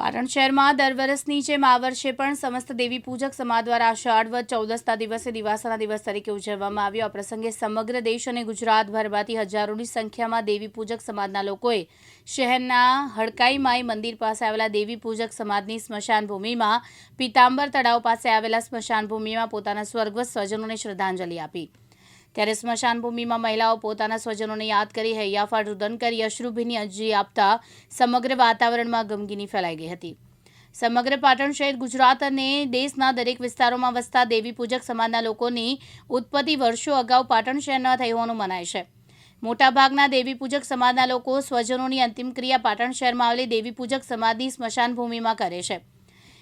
પાટણ શહેરમાં દર વર્ષની જેમ આ વર્ષે પણ સમસ્ત દેવી પૂજક સમાજ દ્વારા અષાઢવદ ચૌદસના દિવસે દિવાસાના દિવસ તરીકે ઉજવવામાં આવ્યો. આ પ્રસંગે સમગ્ર દેશ અને ગુજરાતભરમાંથી હજારોની સંખ્યામાં દેવી પૂજક સમાજના લોકોએ શહેરના હડકાઈ માઈ મંદિર પાસે આવેલા દેવી પૂજક સમાજની સ્મશાન ભૂમિમાં પીતાંબર તળાવ પાસે આવેલા સ્મશાન ભૂમિમાં પોતાના સ્વર્ગસ્થ સ્વજનોને શ્રદ્ધાંજલિ આપી. ત્યારે સ્મશાન ભૂમિમાં મહિલાઓ પોતાના સ્વજનોને યાદ કરી હૈયાફાટ રુદન કરી અશ્રુભીની અરજી આપતા સમગ્ર વાતાવરણમાં ગમગીની ફેલાઈ ગઈ હતી. સમગ્ર પાટણ શહેર ગુજરાત અને દેશના દરેક વિસ્તારોમાં વસતા દેવી પૂજક સમાજના લોકોની ઉત્પત્તિ વર્ષો અગાઉ પાટણ શહેરમાં થઈ હોવાનું મનાય છે. મોટાભાગના દેવી પૂજક સમાજના લોકો સ્વજનોની અંતિમ ક્રિયા પાટણ શહેરમાં આવેલી દેવી પૂજક સમાજની સ્મશાન ભૂમિમાં કરે છે.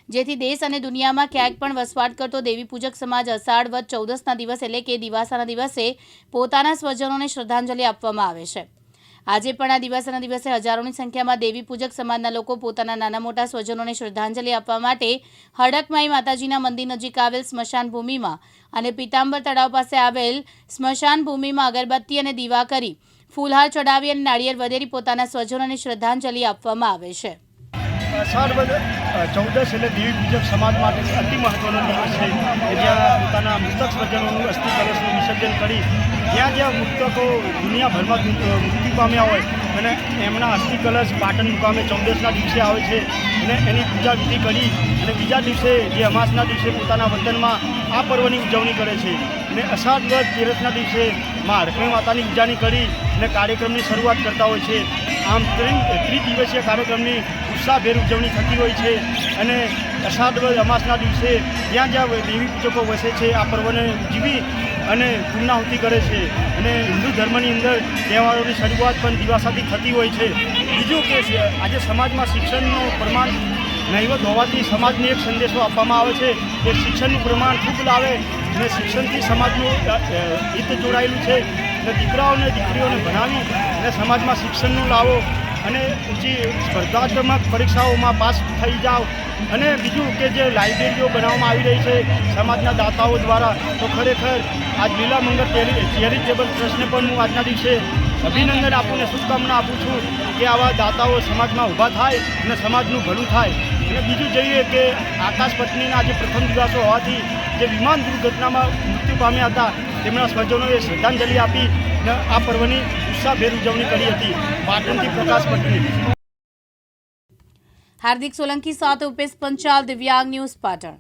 જેથી દેશ અને દુનિયામાં ક્યાંક પણ વસવાટ કરતો દેવી પૂજક સમાજ અષાઢ વધ ચૌદસના દિવસ એટલે કે દિવાસાના દિવસે પોતાના સ્વજનોને શ્રદ્ધાંજલિ આપવામાં આવે છે. આજે પણ આ દિવસના દિવસે હજારોની સંખ્યામાં દેવી પૂજક સમાજના લોકો પોતાના નાના મોટા સ્વજનોને શ્રદ્ધાંજલિ આપવા માટે હડકમાઈ માતાજીના મંદિર નજીક આવેલ સ્મશાન ભૂમિમાં અને પીતાંબર તળાવ પાસે આવેલ સ્મશાન ભૂમિમાં અગરબત્તી અને દીવા કરી ફૂલહાર ચડાવી અને નાળિયેર વધેરી પોતાના સ્વજનોને શ્રદ્ધાંજલિ આપવામાં આવે છે. વદ ચૌદસ એટલે દેવી પૂજક સમાજ માટે અતિ મહત્વનો દિવસ છે કે જ્યાં પોતાના મૃતક સ્વજનોનું અસ્થિ કલશનું વિસર્જન કરી જ્યાં જ્યાં મૃતકો દુનિયાભરમાં મૃત્યુ પામ્યા હોય અને એમના અસ્થિ કલશ પાટણ મુકામે ચૌદસના દિવસે આવે છે અને એની પૂજા વિધિ કરી અને બીજા દિવસે, જે અમાસના દિવસે પોતાના વતનમાં આ પર્વની ઉજવણી કરે છે. અને અષાઢ વદ તેરસના દિવસે મા હડકણી માતાની ઉજાણી કરી અને કાર્યક્રમની શરૂઆત કરતા હોય છે. આમ ત્રિ ત્રિદિવસીય કાર્યક્રમની ઉત્સાહભેર ઉજવણી થતી હોય છે અને અષાઢ અમાસના દિવસે જ્યાં જ્યાં દેવી પૂજકો વસે છે, આ પર્વને ઉજવી અને પૂર્ણાહુતિ કરે છે. અને હિન્દુ ધર્મની અંદર તહેવારોની શરૂઆત પણ દિવાસાથી થતી હોય છે. બીજું કે આજે સમાજમાં શિક્ષણનું પ્રમાણ નહીવત હોવાથી સમાજને એક સંદેશો આપવામાં આવે છે કે શિક્ષણનું પ્રમાણ ખૂબ લાવે અને શિક્ષણથી સમાજનું હિત જોડાયેલું છે. અને દીકરાઓને, દીકરીઓને ભણાવી અને સમાજમાં શિક્ષણનું લાવો અને ઊંચી સ્પર્ધાત્મક પરીક્ષાઓમાં પાસ થઈ જાઓ. અને બીજું કે જે લાઇબ્રેરીઓ બનાવવામાં આવી રહી છે, સમાજના દાતાઓ દ્વારા, તો ખરેખર આ લીલા મંગળ ચેરિટેબલ ટ્રસ્ટને પણ હું આજના દિવસે અભિનંદન આપું ને શુભકામના આપું છું કે આવા દાતાઓ સમાજમાં ઊભા થાય અને સમાજનું ભલું થાય. અને બીજું જોઈએ કે આકાશ પત્નીના આજે પ્રથમ દિવસો હોવાથી જે વિમાન દુર્ઘટનામાં મૃત્યુ પામ્યા હતા તેમના સ્વજનોએ શ્રદ્ધાંજલિ આપી આ પર્વની ઉત્સાહભેર ઉજવણી કરી હતી. પાટણથી પ્રકાશ પટેલ. હાર્દિક સોલંકી સાથે ઉપેશ પંચાલ દિવ્યાંગ ન્યૂઝ પાટણ.